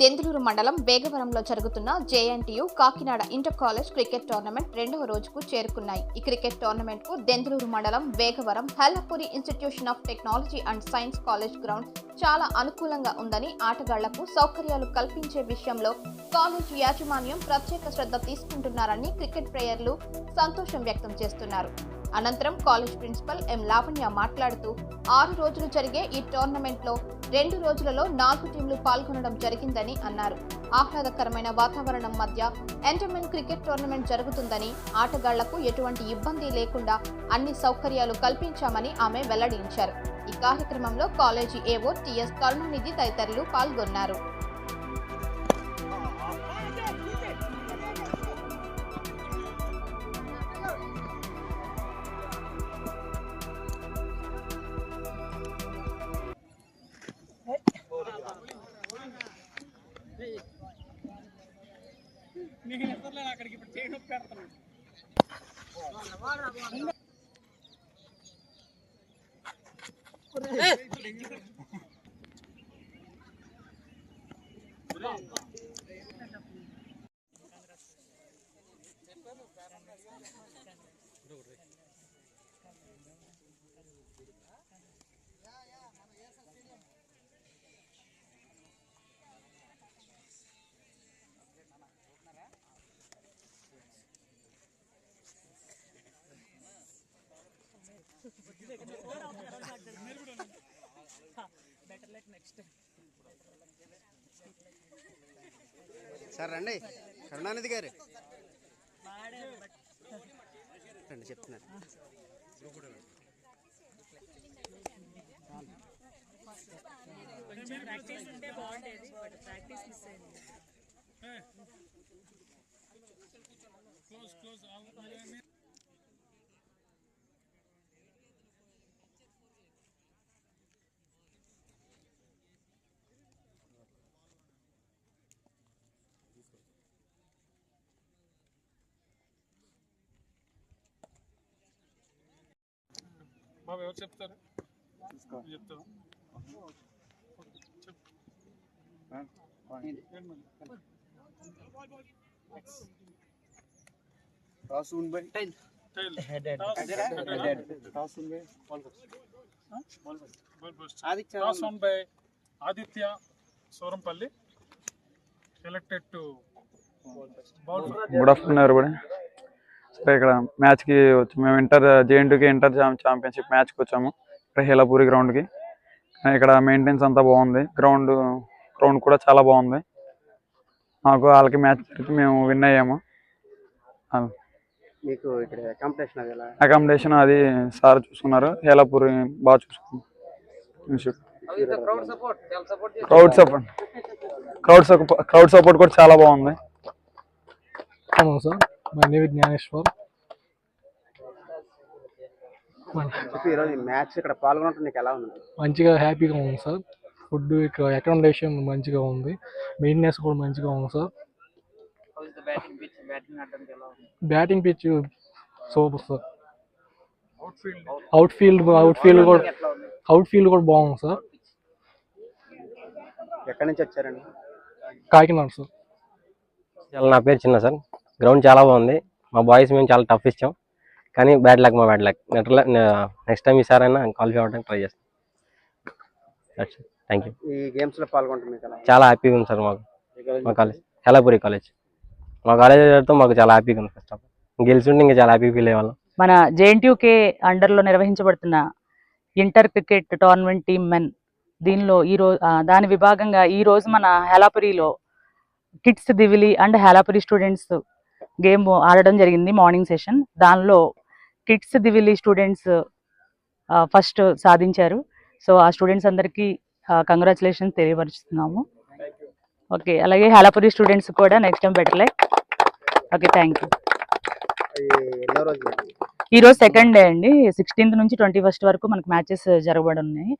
దెందులూరు మండలం వేగవరంలో జరుగుతున్న JNTU Kakinada inter college cricket tournament రెండవ రోజుకు చేరుకున్నాయి. ఈ క్రికెట్ టోర్నమెంట్కు దెందులూరు మండలం Vegavaram Helapuri institution of technology and science college ground చాలా అనుకూలంగా ఉందని ఆటగాళ్ళకు సౌకర్యాలు కల్పించే విషయంలో కాలేజ్ యాజమాన్యం ప్రత్యేక శ్రద్ధ తీసుకుంటున్నారని క్రికెట్ ప్లేయర్లు సంతోషం వ్యక్తం చేస్తున్నారు. అనంతరం కాలేజ్ ప్రిన్సిపల్ ఎం లావణ్య మాట్లాడుతూ ఆరు రోజులు జరిగే ఈ టోర్నమెంట్లో రెండు రోజులలో నాలుగు టీంలు పాల్గొనడం జరిగిందని అన్నారు. ఆహ్లాదకరమైన వాతావరణం మధ్య ఎంటర్మెన్ క్రికెట్ టోర్నమెంట్ జరుగుతుందని ఆటగాళ్ళకు ఎటువంటి ఇబ్బంది లేకుండా అన్ని సౌకర్యాలు కల్పించామని ఆమె వెల్లడించారు. ఈ కార్యక్రమంలో కాలేజీ ఏవో టిఎస్ కరుణానిధి తదితరులు పాల్గొన్నారు. నేను ఎదురులేదు అక్కడికి ఇప్పుడు చేయడం పెడతాను చెప్పాను సార్ రండి. కరుణానిధి గారు. రండి చెప్తున్నారు. ప్రాక్టీస్ ఉంటే బాగుండేది బట్ ప్రాక్టీస్ మిస్ అయింది బాబు ఎవరు చెప్తారు నువ్వు చెప్తావా చెప్పు ఏంటి మరి? టైల్. ఆ? Ball post. Toss won by Aditya Sorampalli selected to bowl good afternoon everybody so ఇక్కడ మ్యాచ్కి వచ్చి మేము ఇంటర్ జేఎన్టీకి ఇంటర్ ఛాంపియన్షిప్ మ్యాచ్కి వచ్చాము. ఇక్కడ హేలాపూరి గ్రౌండ్కి ఇక్కడ మెయింటెనెన్స్ అంతా బాగుంది. గ్రౌండ్ గ్రౌండ్ కూడా చాలా బాగుంది. మాకు వాళ్ళకి మ్యాచ్ జరిగి మేము విన్ అయ్యాము. మీకు ఇక్కడ కాంపిటీషన్ అది అకామిడేషన్ అది సార్ చూసుకున్నారు. హేలాపూరి బాగా చూసుకున్నారు crowd support crowd support crowd support కూడా చాలా బాగుంది. సార్? My name Gnaneshwar. ఈరోజు మ్యాచ్ ఇక్కడ పాల్గొనడం నీకు ఎలా ఉంది? మంచిగా హ్యాపీగా ఉంది సార్. ఫుడ్ ఇక్కడ అకామిడేషన్ మంచిగా ఉంది. మెయింటెనెన్స్ కూడా మంచిగా ఉంది sir. Batting pitch super sir. Out field out field కూడా అవుట్ ఫీల్డ్ కూడా బాగుంది సార్. ఎక్కడి నుంచి వచ్చారండి? కాకినాడ సార్. నా పేరు చిన్న సార్. గ్రౌండ్ చాలా బాగుంది. మా బాయ్స్ మేము చాలా టఫ్ ఇచ్చాం. కానీ బ్యాడ్ లక్ మా బ్యాడ్ లక్ నెక్స్ట్ టైం ఈసారైనా క్వాలిఫై అవ్వడానికి ట్రై చేస్తాం. థ్యాంక్ యూ ఈ గేమ్స్లో పాల్గొనడం మీకు ఎలా చాలా హ్యాపీగా ఉంది సార్ మాకు. మా కాలేజ్ హెలాపురి కాలేజ్ మా కాలేజ్తో మాకు చాలా హ్యాపీగా ఉంది ఫస్ట్ ఆఫ్ ఆల్ గెలిచుంటే ఇంకా చాలా హ్యాపీ ఫీల్ అయ్యేవాళ్ళం. మన జేఎన్టీయూకే అండర్లో నిర్వహించబడుతున్న inter cricket tournament team men దీనిలో ఈ రోజు దాని విభాగంగా ఈ రోజు మన హేలాపురిలో kids Divili and Helapuri students game ఆడడం జరిగింది మార్నింగ్ సెషన్ దానిలో కిడ్స్ దివిలి స్టూడెంట్స్ ఫస్ట్ సాధించారు. సో ఆ స్టూడెంట్స్ అందరికీ కంగ్రాచులేషన్స్ తెలియపరుస్తున్నాము ఓకే అలాగే హేలాపురి స్టూడెంట్స్ కూడా నెక్స్ట్ టైం బెటర్లే ఓకే థ్యాంక్ యూ ఈ ఎన్నో రోజులు ఈ రోజు సెకండ్ డే అండి. సిక్స్టీన్త్ నుంచి ట్వంటీ ఫస్ట్ వరకు మనకి మ్యాచెస్ జరగబడి ఉన్నాయి.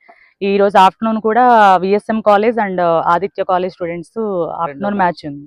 ఈ రోజు ఆఫ్టర్నూన్ కూడా VSM college and Aditya college students afternoon match ఉంది.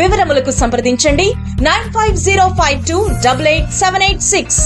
వివరములకు సంప్రదించండి. Nine five zero five two double eight seven eight six.